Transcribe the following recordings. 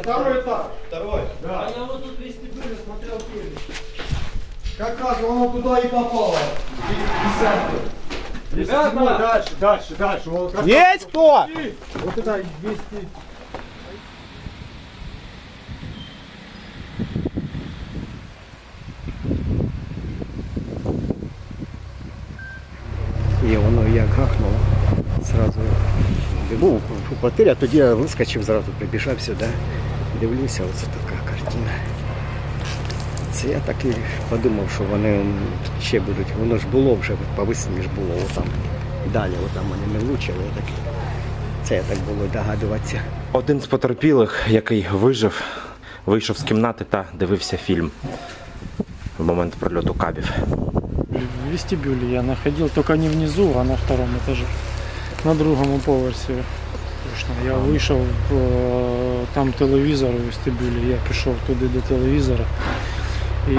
Второй этаж. Второй. Да. Я вот тут вестибюль смотрел фильм. Как раз оно туда и попало. Десятый. Ребята! Дальше, дальше, дальше. Вот, как Есть кто? вот это 200. І воно як гахнуло. Зразу був у квартирі, а тоді я вискочив, зразу прибіжав сюди. Дивлюся, оце така картина. Це я так і подумав, що вони ще будуть. Воно ж було вже по весні ж було отам. Далі отам вони не влучили. Так, це я так було догадуватися. Один з потерпілих, який вижив, вийшов з кімнати та дивився фільм в момент прильоту кабів. В вестибюле я находил, только не внизу, а на втором этаже. На другому поверсі. Я вийшов, е, там телевізор у вестибюлі, я пішов туди до телевізора і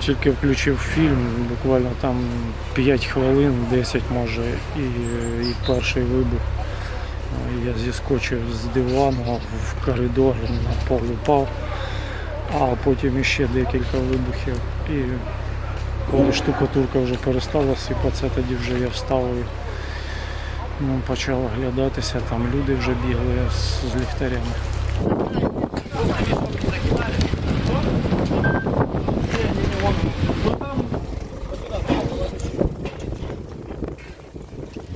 тільки включив фільм, буквально там 5 хвилин, 10 може, і, і перший вибух. Е, Я зіскочив з дивану в коридор, на пол упав, а потім іще декілька вибухів. І коли штукатурка вже перестала сипатися, тоді вже я встав і ну, почав оглядатися, там люди вже бігли з, ліхтарями.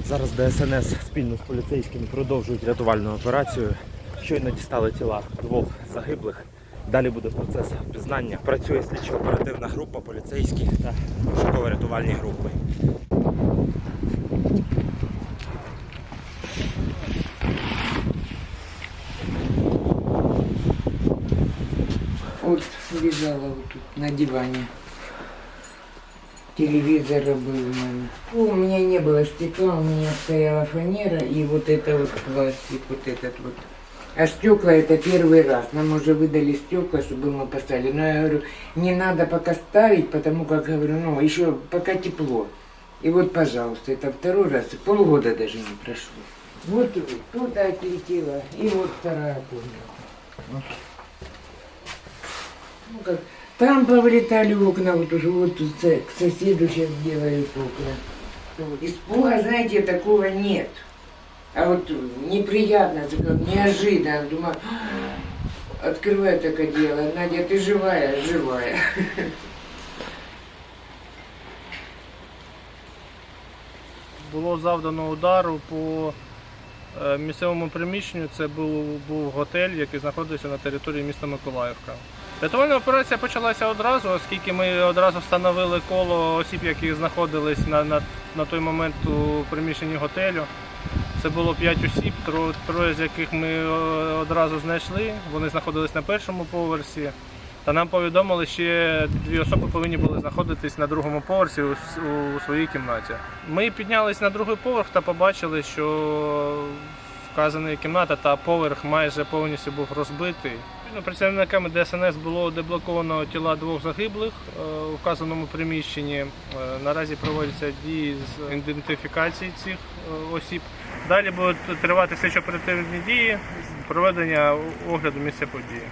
Зараз ДСНС спільно з поліцейськими продовжують рятувальну операцію. Щойно дістали тіла двох загиблих. Далі буде процес пізнання. Працює слідчо-оперативна група поліцейських та пошуково-рятувальні групи. Вот лежала вот тут на диване. Телевизор был у меня. У меня не было стекла, у меня стояла фанера и вот это вот пластик, вот этот вот. А стекла это первый раз. Нам уже выдали стекла, чтобы мы поставили. Но я говорю, не надо пока ставить, потому как, говорю, ну, еще пока тепло. И вот, пожалуйста, это второй раз, полгода даже не прошло. Вот тут отлетела, и вот вторая комната. Ну как, там повылетали окна, вот уже вот тут со- к соседу сейчас делали окна. Вот. Испуга, знаете, такого нет. А вот неприятно, такое, неожиданно. Думаю, открываю так дело. Надя, ты живая? Живая. було завдано удару по е, місцевому приміщенню. Це був, був готель, який знаходився на території міста Миколаївка. Рятувальна операція почалася одразу, оскільки ми одразу встановили коло осіб, які знаходились на, на, на той момент у приміщенні готелю. Це було 5 осіб, тро- троє з яких ми е, одразу знайшли. Вони знаходились на першому поверсі. Та нам повідомили, ще дві особи повинні були знаходитись на другому поверсі у, с- у своїй кімнаті. Ми піднялись на другий поверх та побачили, що вказана кімната та поверх майже повністю був розбитий. Працівниками ДСНС було деблоковано тіла двох загиблих е, у вказаному приміщенні. Е, Наразі проводяться дії з ідентифікації цих е, осіб. Далі будуть тривати слідчо-оперативні дії проведення огляду місця події.